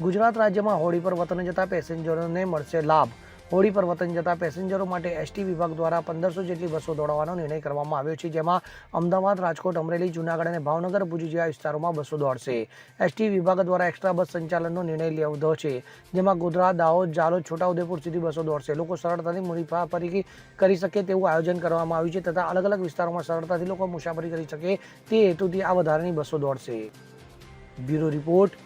ગુજરાત રાજ્યમાં હોળી પર વતન જતા પેસેન્જરોને મળશે લાભ. હોળી પર વતન જતા પેસેન્જરો માટે એસટી વિભાગ દ્વારા પંદરસો જેટલી બસો દોડાવવાનો નિર્ણય કરવામાં આવ્યો છે, જેમાં અમદાવાદ, રાજકોટ, અમરેલી, જૂનાગઢ અને ભાવનગર, ભુજ જેવા વિસ્તારોમાં બસો દોડશે. એસટી વિભાગ દ્વારા એક્સ્ટ્રા બસ સંચાલનનો નિર્ણય લીધો છે, જેમાં ગોધરા, દાહોદ જાલોદ છોટાઉદેપુર સુધી બસો દોડશે. લોકો સરળતાથી મુસાફરી કરી શકે તેવું આયોજન કરવામાં આવ્યું છે તથા અલગ અલગ વિસ્તારોમાં સરળતાથી લોકો મુસાફરી કરી શકે તે હેતુથી આ વધારાની બસો દોડશે. Bureau report